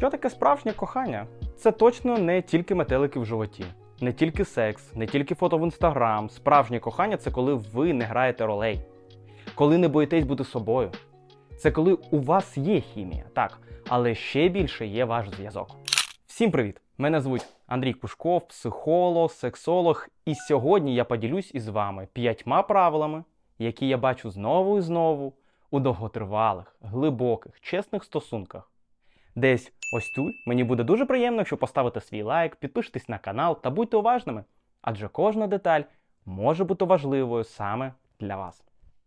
Що таке справжнє кохання? Це точно не тільки метелики в животі, не тільки секс, не тільки фото в інстаграм. Справжнє кохання це коли ви не граєте ролей, коли не боїтесь бути собою. Це коли у вас є хімія, так, але ще більше є ваш зв'язок. Всім привіт! Мене звуть Андрій Кушков, психолог, сексолог, і сьогодні я поділюсь із вами п'ятьма правилами, які я бачу знову і знову у довготривалих, глибоких, чесних стосунках. Десь ось тут мені буде дуже приємно, якщо поставите свій лайк, підпишетесь на канал та будьте уважними, адже кожна деталь може бути важливою саме для вас.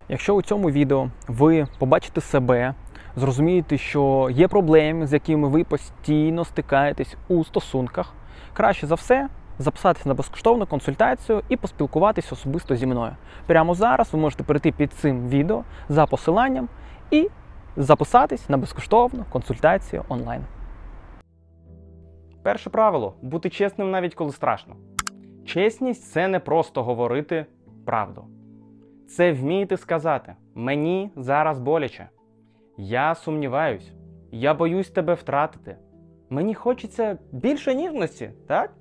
Якщо у цьому відео ви побачите себе, зрозумієте, що є проблеми, з якими ви постійно стикаєтесь у стосунках, краще за все записатися на безкоштовну консультацію і поспілкуватися особисто зі мною. Прямо зараз ви можете перейти під цим відео за посиланням і записатись на безкоштовну консультацію онлайн. Перше правило бути чесним навіть коли страшно. Чесність це не просто говорити правду. Це вміти сказати: мені зараз боляче. Я сумніваюсь, я боюсь тебе втратити. Мені хочеться більше ніжності, так?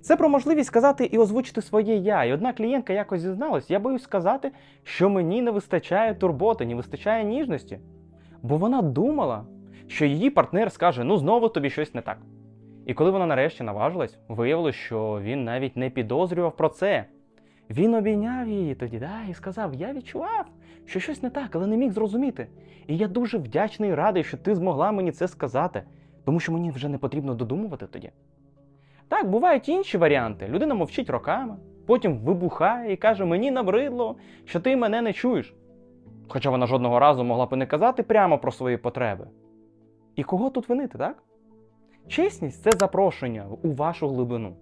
Це про можливість сказати і озвучити своє я. І одна клієнтка якось зізналась, я боюсь сказати, що мені не вистачає турботи, не вистачає ніжності. Бо вона думала, що її партнер скаже: ну знову тобі щось не так. І коли вона нарешті наважилась, виявилось, що він навіть не підозрював про це. Він обійняв її тоді, да, і сказав: Я відчував, що щось не так, але не міг зрозуміти. І я дуже вдячний і радий, що ти змогла мені це сказати, тому що мені вже не потрібно додумувати тоді. Так, бувають інші варіанти. Людина мовчить роками, потім вибухає і каже: Мені набридло, що ти мене не чуєш. Хоча вона жодного разу могла б не казати прямо про свої потреби. І кого тут винити, так? Чесність це запрошення у вашу глибину.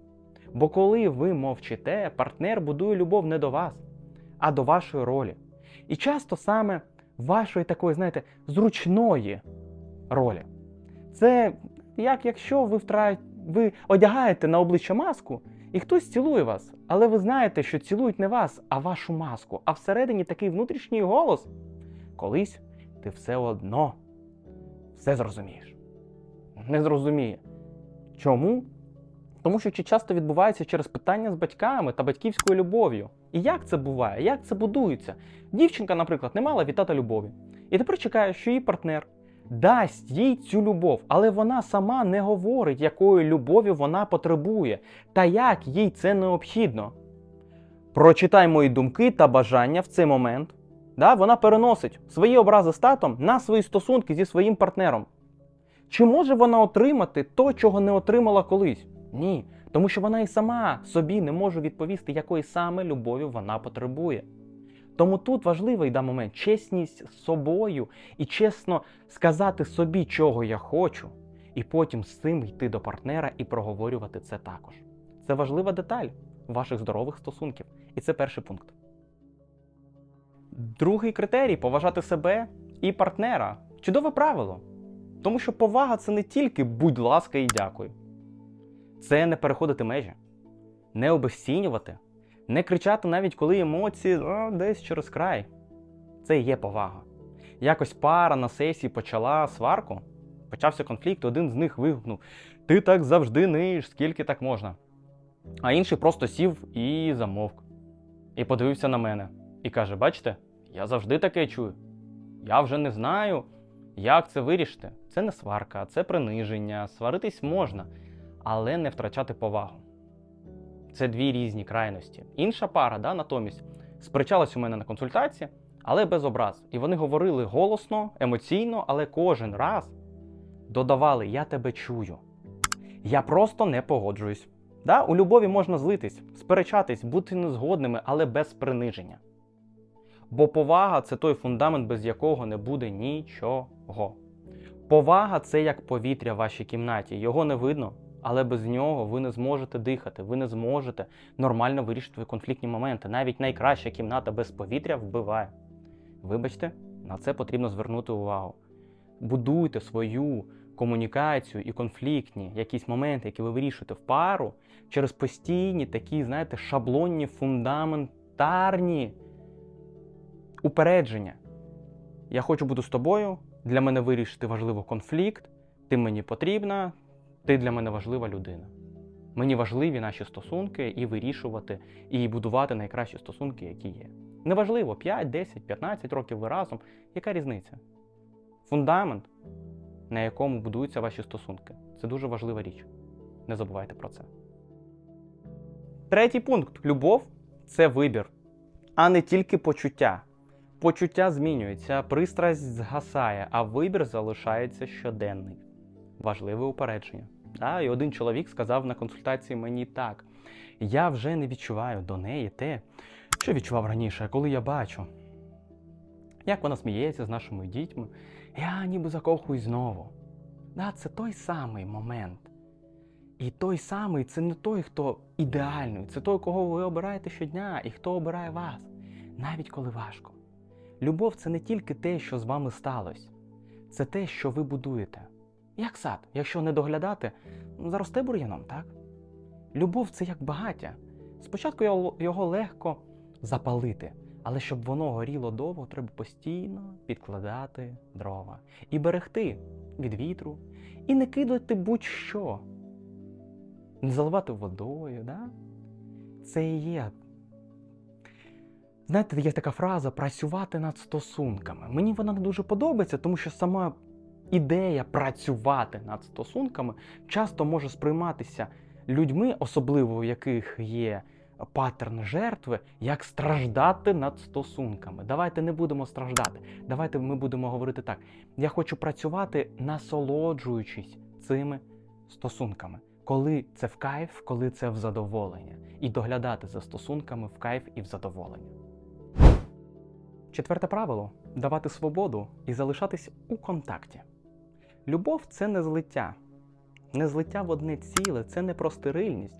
Бо коли ви мовчите, партнер будує любов не до вас, а до вашої ролі. І часто саме вашої такої, знаєте, зручної ролі. Це як якщо ви втра... ви одягаєте на обличчя маску, і хтось цілує вас, але ви знаєте, що цілують не вас, а вашу маску. А всередині такий внутрішній голос. Колись ти все одно все зрозумієш. Не зрозуміє. Чому? Тому що часто відбувається через питання з батьками та батьківською любов'ю. І як це буває? Як це будується? Дівчинка, наприклад, не мала від тата любові. І тепер чекає, що її партнер дасть їй цю любов, але вона сама не говорить, якої любові вона потребує, та як їй це необхідно. Прочитай мої думки та бажання в цей момент. Да? Вона переносить свої образи з татом на свої стосунки зі своїм партнером. Чи може вона отримати то, чого не отримала колись? Ні. Тому що вона і сама собі не може відповісти, якої саме любові вона потребує. Тому тут важливий да, момент чесність з собою і чесно сказати собі, чого я хочу, і потім з цим йти до партнера і проговорювати це також. Це важлива деталь ваших здорових стосунків. І це перший пункт. Другий критерій поважати себе і партнера. Чудове правило. Тому що повага це не тільки будь ласка і дякую. Це не переходити межі, не обесцінювати, не кричати навіть коли емоції «О, десь через край. Це і є повага. Якось пара на сесії почала сварку, почався конфлікт, один з них вигукнув: Ти так завжди ниєш, скільки так можна. А інший просто сів і замовк. І подивився на мене і каже: Бачите, я завжди таке чую. Я вже не знаю, як це вирішити. Це не сварка, це приниження, сваритись можна, але не втрачати повагу. Це дві різні крайності. Інша пара, да, натомість, сперечалась у мене на консультації, але без образ. І вони говорили голосно, емоційно, але кожен раз додавали: Я тебе чую. Я просто не погоджуюсь. Да? У любові можна злитись, сперечатись, бути незгодними, але без приниження. Бо повага це той фундамент, без якого не буде нічого. Повага це як повітря в вашій кімнаті. Його не видно, але без нього ви не зможете дихати, ви не зможете нормально вирішити конфліктні моменти. Навіть найкраща кімната без повітря вбиває. Вибачте, на це потрібно звернути увагу. Будуйте свою комунікацію і конфліктні якісь моменти, які ви вирішуєте в пару через постійні такі, знаєте, шаблонні, фундаментарні упередження. Я хочу бути з тобою, для мене вирішити важливо конфлікт. Ти мені потрібна, ти для мене важлива людина. Мені важливі наші стосунки і вирішувати, і будувати найкращі стосунки, які є. Неважливо, 5, 10, 15 років ви разом. Яка різниця? Фундамент, на якому будуються ваші стосунки. Це дуже важлива річ. Не забувайте про це. Третій пункт: любов це вибір, а не тільки почуття. Почуття змінюється, пристрасть згасає, а вибір залишається щоденний. Важливе упередження. Да, і один чоловік сказав на консультації мені так: я вже не відчуваю до неї те, що відчував раніше, коли я бачу, як вона сміється з нашими дітьми, я ніби закохуюсь знову. Да, це той самий момент. І той самий це не той, хто ідеальний, це той, кого ви обираєте щодня, і хто обирає вас, навіть коли важко. Любов це не тільки те, що з вами сталося, це те, що ви будуєте. Як сад, якщо не доглядати, заросте бур'яном, так? Любов це як багаття. Спочатку його легко запалити, але щоб воно горіло довго, треба постійно підкладати дрова і берегти від вітру, і не кидати будь-що. Не заливати водою, да? Це і є. Знаєте, є така фраза працювати над стосунками. Мені вона не дуже подобається, тому що сама ідея працювати над стосунками часто може сприйматися людьми, особливо у яких є паттерн жертви, як страждати над стосунками. Давайте не будемо страждати. Давайте ми будемо говорити так: я хочу працювати, насолоджуючись цими стосунками. Коли це в кайф, коли це в задоволення, і доглядати за стосунками в кайф і в задоволення. Четверте правило давати свободу і залишатись у контакті. Любов це не злиття. Не злиття в одне ціле, це не про стерильність.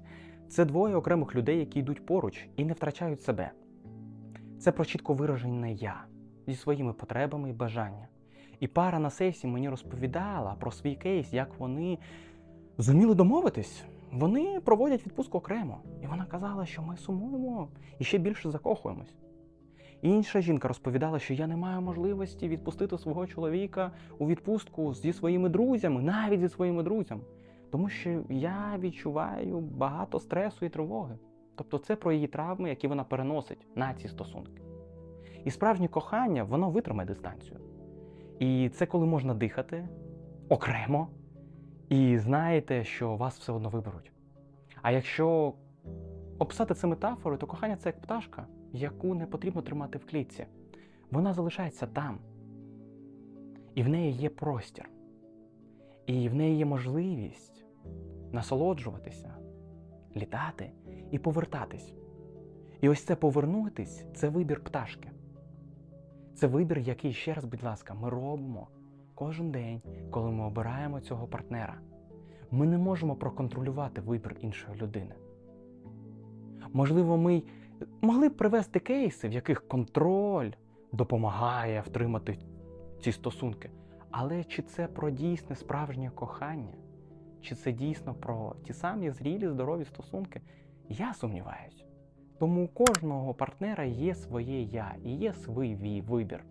Це двоє окремих людей, які йдуть поруч і не втрачають себе. Це про чітко виражене я зі своїми потребами і бажанням. І пара на сесії мені розповідала про свій кейс, як вони зуміли домовитись. Вони проводять відпустку окремо. І вона казала, що ми сумуємо і ще більше закохуємось. Інша жінка розповідала, що я не маю можливості відпустити свого чоловіка у відпустку зі своїми друзями, навіть зі своїми друзями, тому що я відчуваю багато стресу і тривоги. Тобто це про її травми, які вона переносить на ці стосунки. І справжнє кохання, воно витримає дистанцію. І це коли можна дихати окремо, і знаєте, що вас все одно виберуть. А якщо описати це метафорою, то кохання це як пташка, яку не потрібно тримати в клітці. Вона залишається там. І в неї є простір. І в неї є можливість насолоджуватися, літати і повертатись. І ось це повернутись це вибір пташки. Це вибір, який, ще раз, будь ласка, ми робимо кожен день, коли ми обираємо цього партнера. Ми не можемо проконтролювати вибір іншої людини. Можливо, ми могли б привести кейси, в яких контроль допомагає втримати ці стосунки. Але чи це про дійсне справжнє кохання? Чи це дійсно про ті самі зрілі, здорові стосунки? Я сумніваюся. Тому у кожного партнера є своє я і є свій вибір.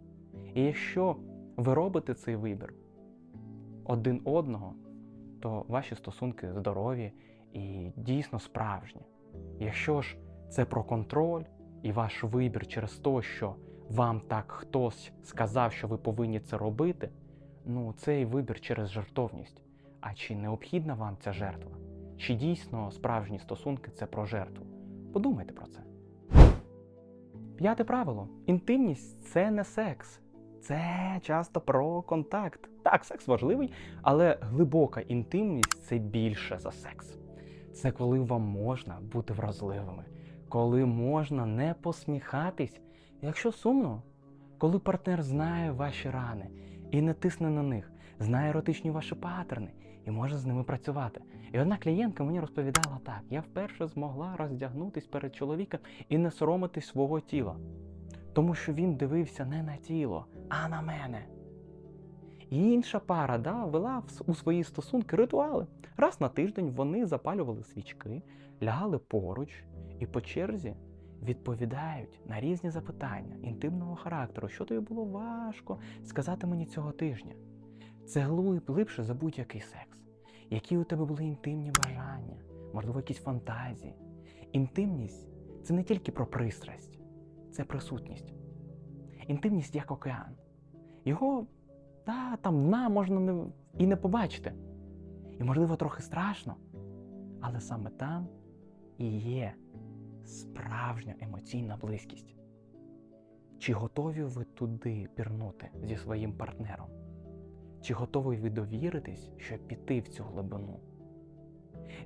І якщо ви робите цей вибір один одного, то ваші стосунки здорові і дійсно справжні. Якщо ж це про контроль і ваш вибір через те, що вам так хтось сказав, що ви повинні це робити, ну цей вибір через жертовність. А чи необхідна вам ця жертва? Чи дійсно справжні стосунки це про жертву? Подумайте про це. П'яте правило: інтимність це не секс. Це часто про контакт. Так, секс важливий, але глибока інтимність це більше за секс. Це коли вам можна бути вразливими, коли можна не посміхатись, якщо сумно, коли партнер знає ваші рани і не тисне на них, знає еротичні ваші паттерни і може з ними працювати. І одна клієнтка мені розповідала так: я вперше змогла роздягнутись перед чоловіком і не соромитись свого тіла, тому що він дивився не на тіло, а на мене. І інша пара да, вела у свої стосунки ритуали. Раз на тиждень вони запалювали свічки, лягали поруч і по черзі відповідають на різні запитання інтимного характеру, що тобі було важко сказати мені цього тижня. Це глиб- глибше за будь-який секс. Які у тебе були інтимні бажання, можливо, якісь фантазії. Інтимність це не тільки про пристрасть, це присутність. Інтимність як океан. Його та, там дна можна не, і не побачити. І, можливо, трохи страшно. Але саме там і є справжня емоційна близькість. Чи готові ви туди пірнути зі своїм партнером? Чи готові ви довіритись, щоб піти в цю глибину?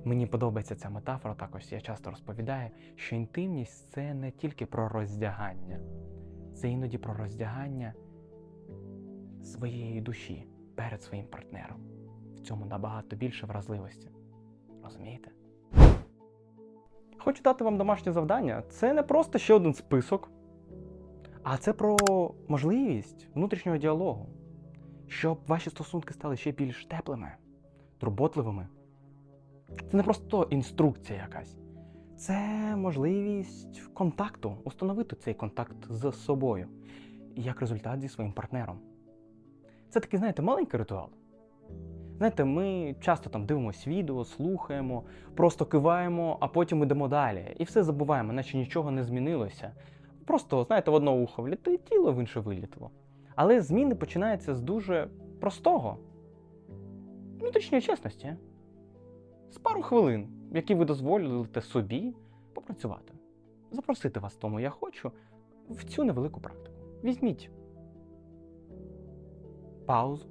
Мені подобається ця метафора, також я часто розповідаю, що інтимність це не тільки про роздягання, це іноді про роздягання своєї душі перед своїм партнером. В цьому набагато більше вразливості. Розумієте? Хочу дати вам домашнє завдання. Це не просто ще один список, а це про можливість внутрішнього діалогу, щоб ваші стосунки стали ще більш теплими, турботливими. Це не просто інструкція якась, це можливість контакту, установити цей контакт з собою як результат зі своїм партнером. Це такий, знаєте, маленький ритуал. Знаєте, ми часто там дивимося відео, слухаємо, просто киваємо, а потім йдемо далі. І все забуваємо, наче нічого не змінилося. Просто, знаєте, в одне ухо влітіло, в інше вилітало. Але зміни починаються з дуже простого внутрішньої чесності. З пару хвилин, які ви дозволите собі попрацювати. Запросити вас тому я хочу в цю невелику практику. Візьміть паузу,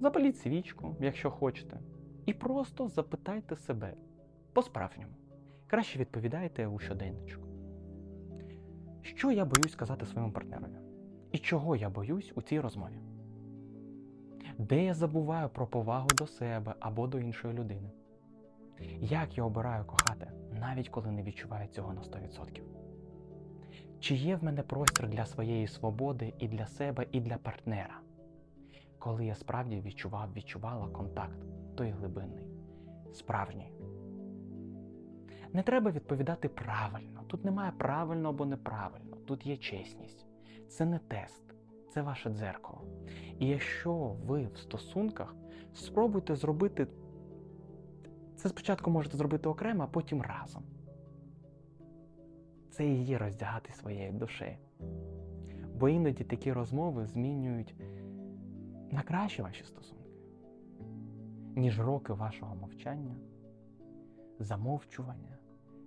запаліть свічку, якщо хочете, і просто запитайте себе по-справжньому. Краще відповідайте у щоденничку. Що я боюсь сказати своєму партнерові? І чого я боюсь у цій розмові? Де я забуваю про повагу до себе або до іншої людини? Як я обираю кохати, навіть коли не відчуваю цього на 100%? Чи є в мене простір для своєї свободи і для себе, і для партнера? Коли я справді відчував, відчувала контакт, той глибинний, справжній. Не треба відповідати правильно. Тут немає правильно або неправильно. Тут є чесність. Це не тест, це ваше дзеркало. І якщо ви в стосунках, спробуйте зробити це спочатку можете зробити окремо, а потім разом. Це і є роздягати своєю душею. Бо іноді такі розмови змінюють на краще ваші стосунки, ніж роки вашого мовчання, замовчування,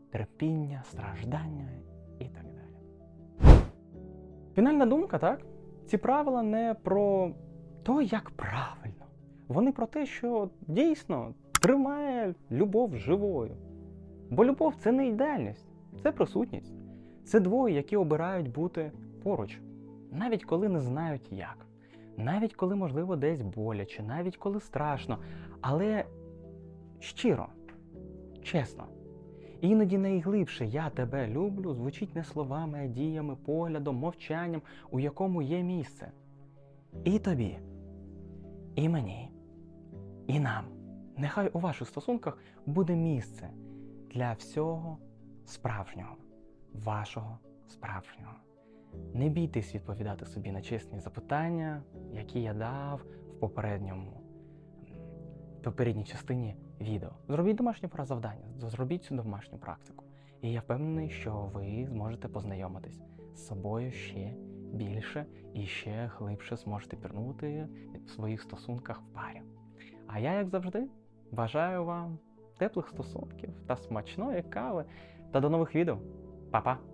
терпіння, страждання і так далі. Фінальна думка, так? Ці правила не про то, як правильно. Вони про те, що дійсно тримає любов живою. Бо любов це не ідеальність, це присутність. Це двоє, які обирають бути поруч, навіть коли не знають як, навіть коли, можливо, десь боляче, навіть коли страшно, але щиро, чесно. Іноді найглибше я тебе люблю звучить не словами, а діями, поглядом, мовчанням, у якому є місце. І тобі, і мені, і нам. Нехай у ваших стосунках буде місце для всього справжнього, вашого справжнього. Не бійтесь відповідати собі на чесні запитання, які я дав в попередньому попередній частині відео. Зробіть домашнє завдання, зробіть цю домашню практику. І я впевнений, що ви зможете познайомитись з собою ще більше і ще глибше зможете пірнути в своїх стосунках в парі. А я, як завжди, бажаю вам теплих стосунків та смачної кави. Та до нових відео. Па-па!